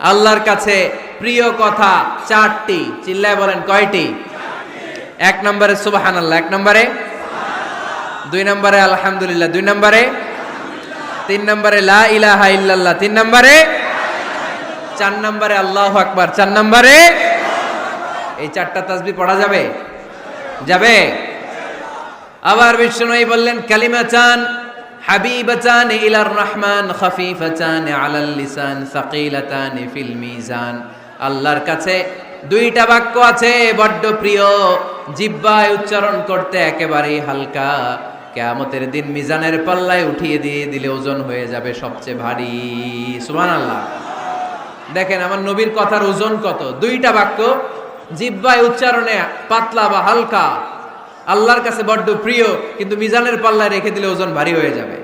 আল্লাহর কাছে প্রিয় কথা চারটি। চিল্লায় বলেন কয়টি? এক নম্বরে সুবাহান আল্লাহ এক নম্বরে? দুই নম্বরে আলহামদুলিল্লাহ, দুই নম্বরে? তিন নম্বরে লা ইলাহা ইল্লাল্লাহ, তিন নম্বরে? চার নম্বরে আল্লাহ আকবার, চার নম্বরে? এই চারটা তাসবি পড়া যাবে? যাবে? আবার বিষ্ণুই বললেন, কালিমা চান হাবিবাচান ইলার রহমান খফিফাচান আলাল লিসান, সাকিলাতান ফিল মিজান। আল্লাহর কাছে দুইটা বাক্য আছে, বড্ড প্রিয়। জিব্বায় উচ্চারণ করতে একেবারেই হালকা। কেয়ামতের দিন মিজানের পাল্লায় উঠিয়ে দিয়ে দিলে ওজন হয়ে যাবে সবচেয়ে ভারী। সুমান সুবহানাল্লাহ। দেখেন, আমার নবীর কথার ওজন কত? দুইটা বাক্য, জিব্বায় উচ্চারণে পাতলা বা হালকা। আল্লাহর কাছে বড্ড প্রিয়, কিন্তু মিজানের পাল্লায় রেখে দিলে ওজন ভারী হয়ে যাবে।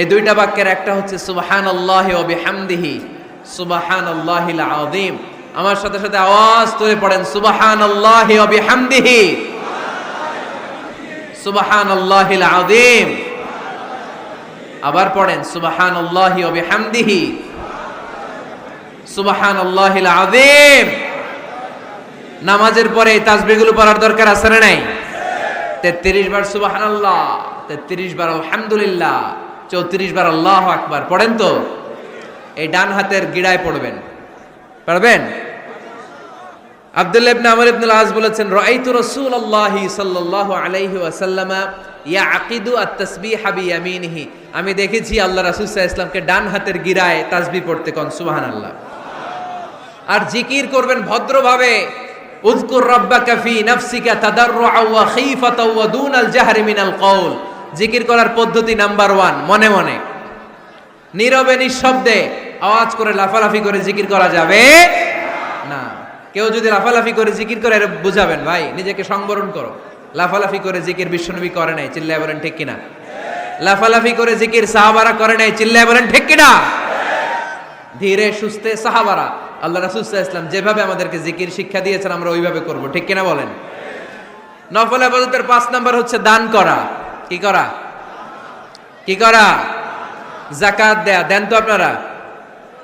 এই দুইটা বাক্যের একটা হচ্ছে সুবাহান আল্লাহ বিহামদিহি সুবাহান আল্লাহ আদিম আমার সাথে সাথে আওয়াজ তুলে পড়েন সুবাহান আল্লাহ বিহামদিহি সুবাহান আল্লাহ আদিম আবার পড়েন সুবাহান আল্লাহ বিহামদিহি সুবাহান আল্লাহ আদিম নামাজের পরে এই তাসবিগুলো পড়ার দরকার আছে না নাই? তেত্রিশ বার সুবাহান আল্লাহ তেত্রিশ বার আলহামদুলিল্লাহ, চৌত্রিশ বার আল্লাহ আকবার। পড়েন তো? এই ডান হাতের গিড়ায় পড়বেন। পারবেন? আব্দুল্লাহ ইবনে আমর ইবনে আজ বলেছেন, রাআইতু রাসূলুল্লাহি সাল্লাল্লাহু আলাইহি ওয়াসাল্লাম ইয়াকিদু আত-তাসবিহ বিয়ামিনিহি। আমি দেখেছি আল্লাহ রাসূল সাল্লাল্লাহু আলাইহি ডান হাতের গিরায় তাসবিহ পড়তে কোন, সুবহানাল্লাহ। আর জিকির করবেন ভদ্রভাবে। উযকুর রাব্বাকা ফি নাফসিকা তাদাররুআ ওয়া খীফাতা ওয়া দুনাল জাহরি মিনাল কওল। জিকির করার পদ্ধতি নাম্বার ওয়ান, মনে মনে। নীরবে নিঃশব্দে আওয়াজ করে লাফালাফি করে জিকির করা যাবে না। কেউ যদি লাফালাফি করে জিকির করে বুঝাবেন, ভাই, নিজেকে সংবরণ করো। লাফালাফি করে জিকির বিশ্বনবী করে নাই, চিল্লায় বলেন, ঠিক কিনা? লাফালাফি করে জিকির সাহাবারা করে নাই, চিল্লায় বলেন, ঠিক কিনা? ধীরে সুস্থে সাহাবারা আল্লাহ রাসূল সাল্লাল্লাহু ইসলাম যেভাবে আমাদেরকে জিকির শিক্ষা দিয়েছেন, আমরা ওইভাবে করব। ঠিক কিনা বলেন? নফল ইবাদতের পাঁচ নাম্বার হচ্ছে দান করা। কি করা? কি করা? জাকাত দেয়া। দেন তো আপনারা।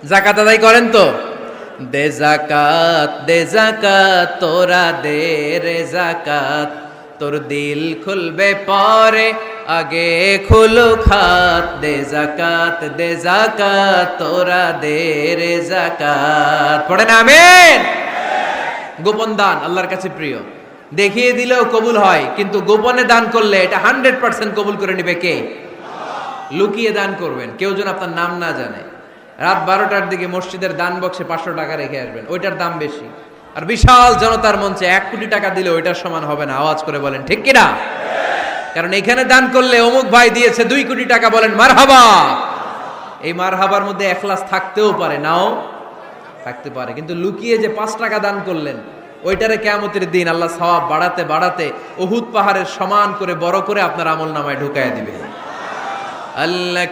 জাকাত আদায় করেন তো? দে জাকাত দে জাকাত তোরা দে রে জাকাত তোর দিল খুলবে পরে। আগে খুলো খাত, দে জাকাত দে জাকাত তোরা দে রে জাকাত পড়ে না, আমেন? গোপন দান, আল্লাহর কাছে প্রিয়। দেখিয়ে দিলেও কবুল হয়, কিন্তু গোপনে দান করলে এটা হান্ড্রেড পার্সেন্ট কবুল করে নিবে কে? লুকিয়ে দান করবেন, কেউ যেন আপনার নাম না জানে। রাত বারোটার দিকে মসজিদের দান বক্সে পাঁচশো টাকা রেখে আসবেন, ওইটার দাম বেশি। আর বিশাল জনতার মঞ্চে এক কোটি টাকা দিলে ওইটার সমান হবে না, আওয়াজ করে বলেন, ঠিক কিনা? কারণ এখানে দান করলে অমুক ভাই দিয়েছে দুই কোটি টাকা, বলেন মার হাবা এই মার হাবার মধ্যে একলাস থাকতেও পারে, নাও, থাকতে পারে। কিন্তু লুকিয়ে যে পাঁচ টাকা দান করলেন, ওইটারে কেমতের দিন আল্লাহ সবাব বাড়াতে বাড়াতে অহুত পাহাড়ের সমান করে, বড় করে আপনার আমল নামায় ঢুকায় দিবে। আল্লাহ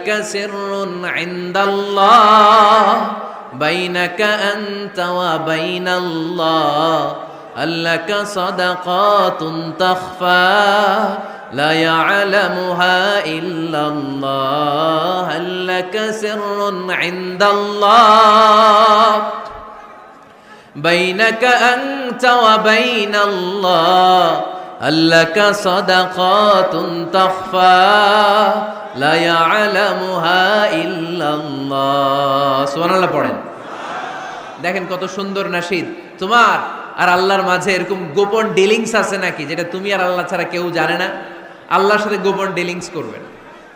لا يعلمها إلا الله ألك سر عند الله بينك أنت وبين الله ألك صدقات تخفى لا يعلمها إلا الله سبحان الله পড়েন দেখেন কত সুন্দর নাশিদ তোমার আর আল্লাহর মাঝে এরকম গোপন ডিলিংস আছে নাকি যেটা তুমি আর আল্লাহ ছাড়া কেউ জানে না আল্লাহর সাথে গোপন ডিলিংস করবেন।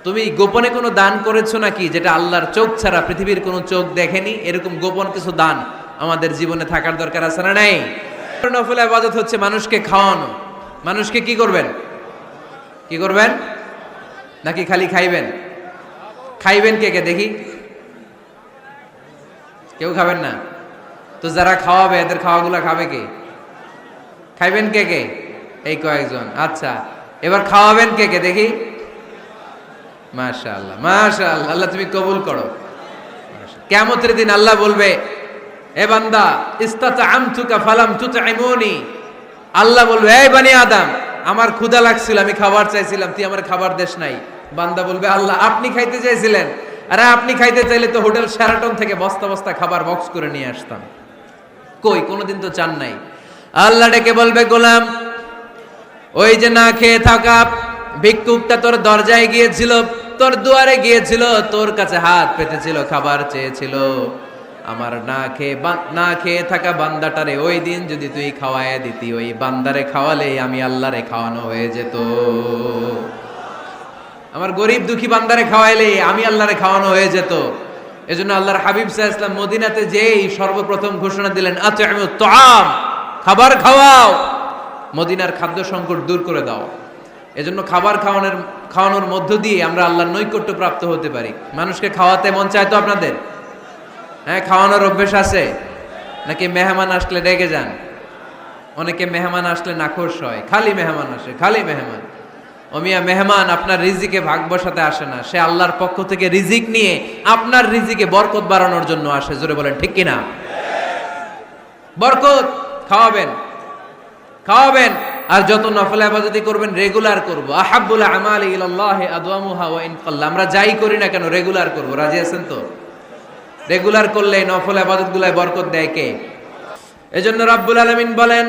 তুমি গোপনে কোনো দান করেছ নাকি যেটা আল্লাহর চোখ ছাড়া পৃথিবীর কোনো চোখ দেখেনি? এরকম গোপন কিছু দান আমাদের জীবনে থাকার দরকার আছে না নাই? নফল আবাদত হচ্ছে মানুষকে খাওয়ানো। মানুষকে কি করবেন? কি করবেন? নাকি খালি খাইবেন? খাইবেন কে কে? দেখি। কেউ খাবেন না? তো যারা খাওয়াবে, এদের খাওয়াগুলো খাবে কে? খাইবেন কে কে? এই কয়েকজন। আচ্ছা। এবার খাওয়াবেন কে কে? দেখি। মাশা আল্লাহ মাশা আল্লাহ তুমি কবুল করো। কেমতের দিন আল্লাহ বলবে, এ বান্দা ইস্তাতা আমতুকা ফালাম তুতাইমুনি। আল্লাহ বলবে, এই বানি আদম, আমার ক্ষুধা লাগছিল, আমি খাবার চাইছিলাম, তুই আমার খাবার দেশ নাই। বান্দা বলবে, আল্লাহ, আপনি খাইতে চাইছিলেন? আরে আপনি খাইতে চাইলে তো হোটেল শ্যারাটন থেকে বস্তা বস্তা খাবার বক্স করে নিয়ে আসতাম। কই? কোনোদিন তো চান নাই। আল্লাহ ডেকে বলবে, গোলাম ওই যে না খেয়ে থাকা ভিক্ষুকটা তোর দরজায় গিয়েছিল, তোর দুয়ারে গিয়েছিল, তোর কাছে হাত পেতেছিল, খাবার চেয়েছিল। আমার না খেয়ে না খেয়ে থাকা বান্দাটারে ওই দিন যদি তুই খাওয়ায় দিতি, ওই বান্দারে খাওয়ালে আমি আল্লাহরে খাওয়ানো হয়ে যেত। আমার গরিব দুঃখী বান্দারে খাওয়াইলে আমি আল্লাহরে খাওয়ানো হয়ে যেত। এজন্য আল্লাহর হাবিব সাহা ইসলাম মদিনাতে যেই সর্বপ্রথম ঘোষণা দিলেন আচ্ছা আমি খাবার খাওয়াও। মদিনার খাদ্য সংকট দূর করে দাও। এজন্য খাবার খাওয়ানোর খাওয়ানোর মধ্য দিয়ে আমরা আল্লাহর নৈকট্য প্রাপ্ত হতে পারি। মানুষকে খাওয়াতে মন চায় তো আপনাদের? হ্যাঁ খাওয়ানোর অভ্যেস আছে। নাকি মেহমান আসলে রেগে যান? অনেকে মেহমান আসলে নাখোশ হয়। খালি মেহমান আসে, খালি মেহমান। অমিয়া মেহমান আপনার রিজিকে ভাগ বসাতে আসে না। সে আল্লাহর পক্ষ থেকে রিজিক নিয়ে আপনার রিজিকে বরকত বাড়ানোর জন্য আসে। জোরে বলেন, ঠিক কিনা? বরকত খাওয়াবেন। খাওয়াবেন। আর যত নফল আবাদতি করবেন রেগুলার করব। আহাব্বুল আমাল ইলাল্লাহ আদওয়ামুহা ওয়া ইন কাল্লা। আমরা যাই করি না কেন রেগুলার করব। রাজি আছেন তো? রেগুলার করলে নফল আবাদতগুলায় বরকত দেয় কে? এজন্য রাব্বুল আলামিন বলেন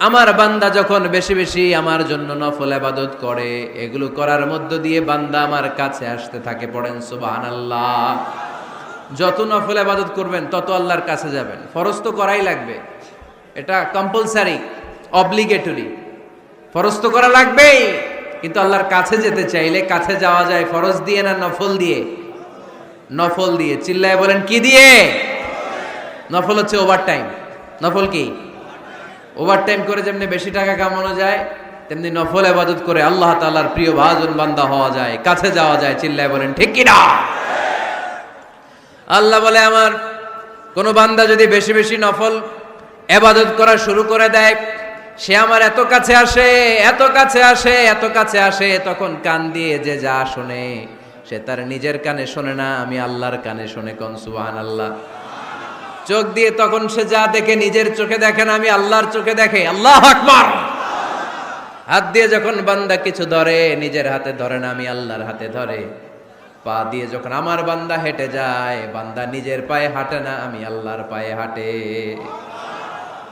আমার বান্দা যখন বেশি বেশি আমার জন্য নফল আবাদত করে, এগুলো করার মধ্য দিয়ে বান্দা আমার কাছে আসতে থাকে, পড়েন সুবহানাল্লাহ। যত নফল আবাদত করবেন, তত আল্লাহর কাছে যাবেন। ফরজ তো করাই লাগবে। এটা কম্পালসারি অব্লিগেটরি ফরজ তো করা লাগবেই, কিন্তু আল্লাহর কাছে যেতে চাইলে কাছে যাওয়া যায় ফরজ দিয়ে না নফল দিয়ে? নফল দিয়ে। চিল্লায় বলেন, কি দিয়ে? নফল হচ্ছে ওভার টাইম নফল কি? ওভার টাইম করে যেমনি বেশি টাকা কামানো যায়, তেমনি নফল আবাদত করে আল্লাহ তাআলার প্রিয় ভাজন বান্দা হওয়া যায়, কাছে যাওয়া যায়, চিল্লায় বলেন, ঠিক কি না আল্লাহ বলে, আমার কোন বান্দা যদি বেশি বেশি নফল এবাদত করা শুরু করে দেয়, সে আমার এত কাছে আসে, এত কাছে আসে, এত কাছে আসে, তখন কান দিয়ে যে যা শোনে, সে তার নিজের কানে শোনে না, আমি আল্লাহর কানে শোনে কোন সুবহান আল্লাহ চোখ দিয়ে তখন সে যা দেখে, নিজের চোখে দেখে না, আমি আল্লাহর চোখে দেখে, আল্লাহ আকবার! হাত দিয়ে যখন বান্দা কিছু ধরে, নিজের হাতে ধরে না, আমি আল্লাহর হাতে ধরে। পা দিয়ে যখন আমার বান্দা হেঁটে যায়, বান্দা নিজের পায়ে হাঁটে না, আমি আল্লাহর পায়ে হাঁটে।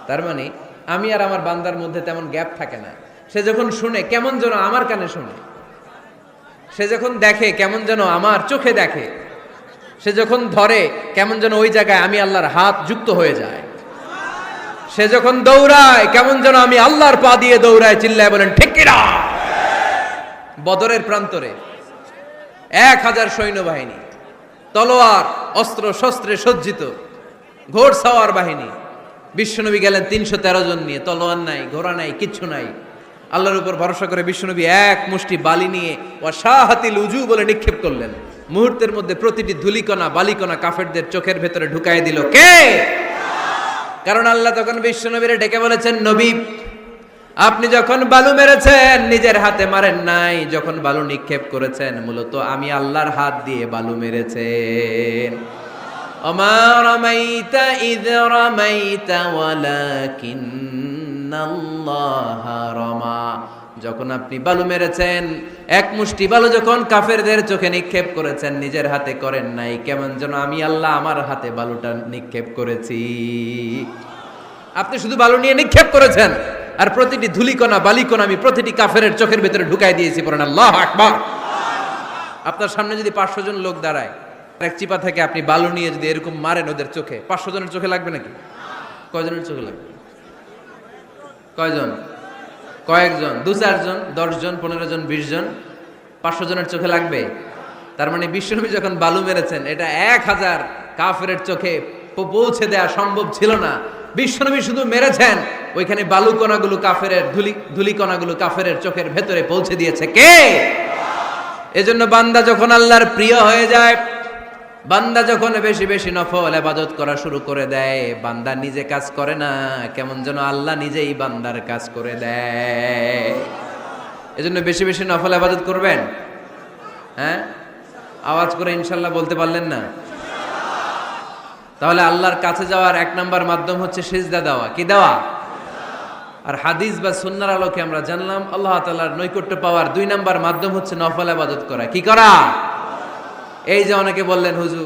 তার মানে আমি আর আমার বান্দার মধ্যে তেমন গ্যাপ থাকে না। সে যখন শুনে, কেমন যেন আমার কানে শুনে। সে যখন দেখে, কেমন যেন আমার চোখে দেখে। সে যখন ধরে, কেমন যেন ওই জায়গায় আমি আল্লাহর হাত যুক্ত হয়ে যায়। সে যখন দৌড়ায়, কেমন যেন আমি আল্লাহর পা দিয়ে দৌড়ায়, চিল্লায় বলেন, ঠিক বদরের প্রান্তরে। এক হাজার সৈন্যবাহিনী, তলোয়ার, অস্ত্র, শস্ত্রে সজ্জিত, ঘোড় সাওয়ার বাহিনী। বিশ্বনবী গেলেন তিনশো তেরো জন নিয়ে, তলোয়ার নাই, ঘোড়া নাই, কিচ্ছু নাই। আল্লাহর উপর ভরসা করে বিশ্বনবী এক মুষ্টি বালি নিয়ে ও শাহাতিল উজু বলে নিক্ষেপ করলেন। মুহূর্তের মধ্যে প্রতিটি ধুলিকণা, বালিকণা কাফেরদের চোখের ভেতরে ঢুকাই দিল। কে? কারণ আল্লাহ তখন বিশ্বনবীরে ডেকে বলেছেন, নবী আপনি যখন বালু মেরেছেন, নিজের হাতে মারেন নাই, যখন বালু নিক্ষেপ করেছেন, মূলত আমি আল্লাহর হাত দিয়ে বালু মেরেছেন। যখন আপনি বালু মেরেছেন, এক মুষ্টি বালু যখন কাফেরদের চোখে নিক্ষেপ করেছেন, নিজের হাতে করেন নাই, কেমন যেন আমি আল্লাহ আমার হাতে বালুটা নিক্ষেপ করেছি। আপনি শুধু বালু নিয়ে নিক্ষেপ করেছেন? আর প্রতিটি ধুলিকণা, বালিকণা আমি প্রতিটি কাফের চোখের ভেতরে ঢুকাই দিয়েছি, পড়েন আল্লাহ আকবার। আপনার সামনে যদি পাঁচশো জন লোক দাঁড়ায় এক চিপা থেকে আপনি বালু নিয়ে যদি এরকম মারেন ওদের চোখে, পাঁচশো জনের চোখে লাগবে নাকি? কয়জনের চোখে লাগবে? কয়জন? কয়েকজন? দু চারজন? দশজন? পনেরো জন? বিশ জন? পাঁচশো জনের চোখে লাগবে? তার মানে বিশ্বনবী যখন বালু মেরেছেন, এটা এক হাজার কাফের চোখে পৌঁছে দেওয়া সম্ভব ছিল না। বিশ্বনবী শুধু মেরেছেন। ওইখানে বালু কণাগুলো কাফের ধুলি ধুলি কণাগুলো কাফের চোখের ভেতরে পৌঁছে দিয়েছে কে? এজন্য বান্দা যখন আল্লাহর প্রিয় হয়ে যায়, বান্দা যখন বেশি বেশি নফল আবাদত করা শুরু করে দেয়, বান্দা নিজে কাজ করে না, কেমন যেন আল্লাহ নিজেই বান্দার কাজ করে দেয়। এজন্য বেশি বেশি নফল আবাদত করবেন? হ্যাঁ? আওয়াজ করে ইনশাল্লাহ বলতে পারলেন না? তাহলে আল্লাহর কাছে যাওয়ার এক নাম্বার মাধ্যম হচ্ছে সিজদা দেওয়া। কি দেওয়া? আর হাদিস বা সুন্নার আলোকে আমরা জানলাম, আল্লাহ তালার নৈকট্য পাওয়ার দুই নাম্বার মাধ্যম হচ্ছে নফল আবাদত করা। কি করা? এই যে অনেকে বললেন, হুজুর